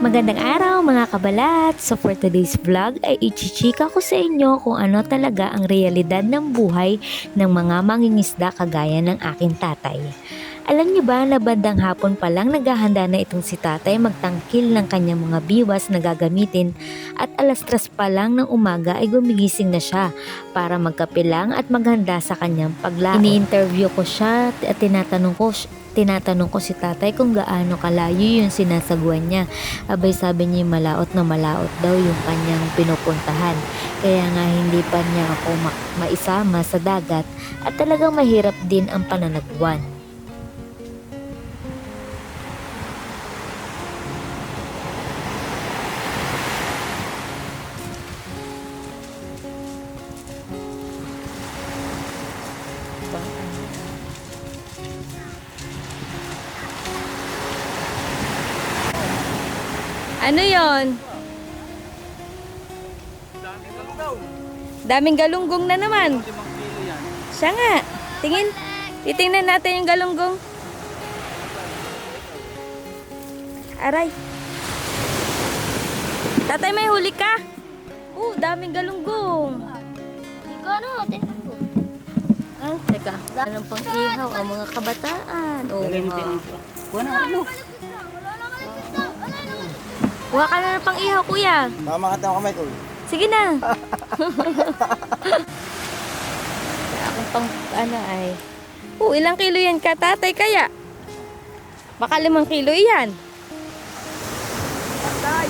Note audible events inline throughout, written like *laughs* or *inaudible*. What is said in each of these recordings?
Magandang araw mga kabalat! So for today's vlog ay ichichika ko sa inyo kung ano talaga ang realidad ng buhay ng mga mangingisda kagaya ng aking tatay. Alam niyo ba na bandang hapon pa lang naghahanda na itong si tatay magtangkil ng kanyang mga biwas na gagamitin at alas tres pa lang ng umaga ay gumigising na siya para magkape at maghanda sa kanyang paglaot. Ini-interview ko siya at tinatanong ko tinatanong ko si tatay kung gaano kalayo yung sinasagwan niya. Abay sabi niya malaot na malaot daw yung kanyang pinupuntahan. Kaya nga hindi pa niya ako ma- maisama sa dagat at talagang mahirap din ang pananagwan. Ano yon? Daming galunggong na naman. Siya nga. Tingin. Titingnan natin yung galunggong. Aray. Tatay, may huli ka? Oh, daming galunggong. Ikaw ano? Ah, teka. Anong pang ihaw ang mga kabataan? Oh, mga... Kuha ka na ng pang ihaw, kuya. Mama ka kamay ko. Sige na. *laughs* Akong pang ano ay. Oh, ilang kilo yan ka, tatay kaya? Baka limang kilo yan.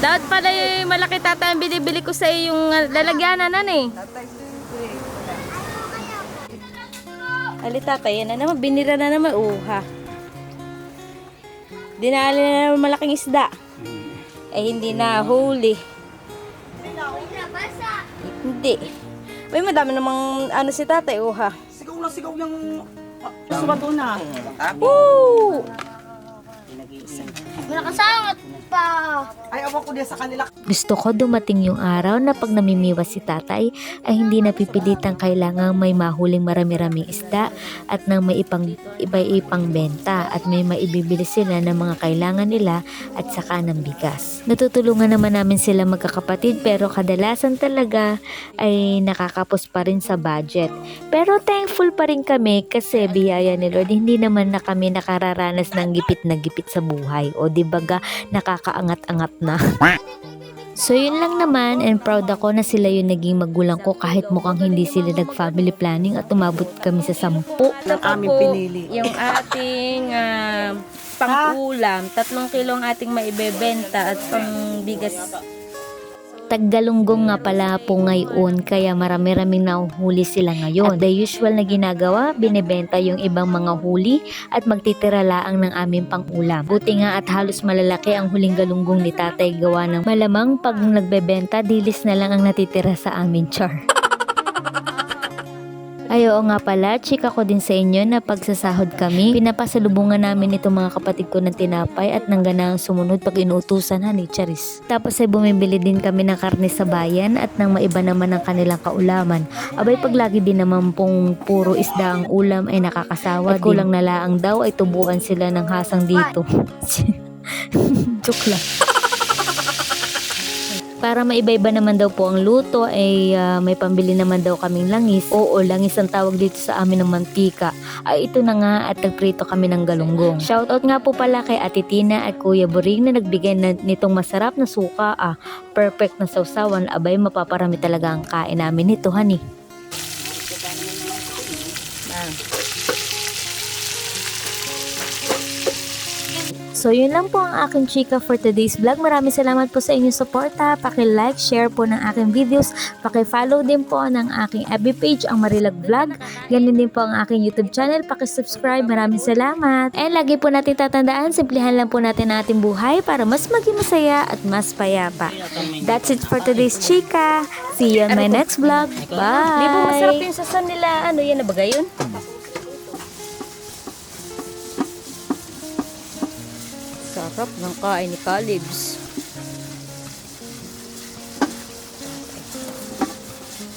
Dapat pala yung malaki tatay ang binibili ko sa iyo yung uh, lalagyanan nan eh. Ali tatay, yan na naman. Binira na naman. Oh, ha. Dinali na naman malaking isda. Eh, hindi na huli. Hindi. May madami namang ano si tatay, oh ha. Sigaw na sigaw yung... Sumato na. Woo! Nakasangat pa! Ay, awa ko sa kanila. Gusto ko dumating yung araw na pag namimiwas si tatay ay hindi napipilitang kailangang may mahuling marami-raming isda at nang may ipang, iba-ipang benta at may maibibili sila ng mga kailangan nila at saka ng bigas. Natutulungan naman namin sila magkakapatid pero kadalasan talaga ay nakakapos pa rin sa budget. Pero thankful pa rin kami kasi biyaya ni Lord hindi naman na kami nakararanas ng gipit na gipit sa buhay o di baga nakakaangat-angat na. So yun lang naman and proud ako na sila yung naging magulang ko kahit mukhang hindi sila nag-family planning at umabot kami sa sampu. Ito aming pinili. Yung ating ah, pang-ulam, tatlong kilo ang ating maibebenta at pang bigas. Taggalunggong nga pala po ngayon kaya marami-raming nahuhuli sila ngayon. At the usual na ginagawa, binebenta yung ibang mga huli at magtitira laang ng aming pang-ulam. Buti nga at halos malalaki ang huling galunggong ni tatay gawa ng malamang pag nagbebenta, dilis na lang ang natitira sa amin, char. *laughs* Ay oo nga pala, chika ko din sa inyo na pagsasahod kami, pinapasalubungan namin itong mga kapatid ko ng tinapay at nang ganang sumunod pag inuutusan ha ni Charis. Tapos ay bumibili din kami ng karne sa bayan at nang maiba naman ang kanilang kaulaman. Abay pag lagi din naman pong puro isda ang ulam ay nakakasawa at kulang na laang daw ay tubuan sila ng hasang dito. *laughs* Joke lang. Para maiba-iba naman daw po ang luto ay ah, may pambili naman daw kaming langis. Oo, langis ang tawag dito sa amin ng mantika. Ay ito na nga at nagprito kami ng galunggong. Shoutout nga po pala kay Ate Tina at Kuya Buring na nagbigay na, nitong masarap na suka. Ah, perfect na sausawan. Abay mapaparami talaga ang kain namin nito, honey. So yun lang po ang aking chika for today's vlog. Maraming salamat po sa inyong suporta. Paki-like, share po ng aking videos. Paki-follow din po ng aking FB page, ang Marilag Vlog. Ganun din po ang aking YouTube channel. Paki-subscribe. Maraming salamat. And lagi po natin tatandaan, simplihan lang po natin ang ating buhay para mas maging masaya at mas payapa. That's it for today's chika. See you on my next vlog. Bye! Di ba masarap yung sasan nila? Ano yan na ba Sarap ng kain ni Calibs.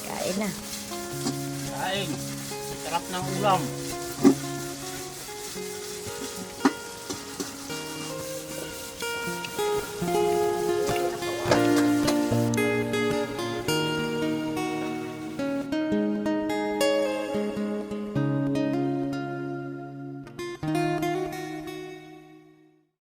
Kain na. Kain. Sarap ng ulam.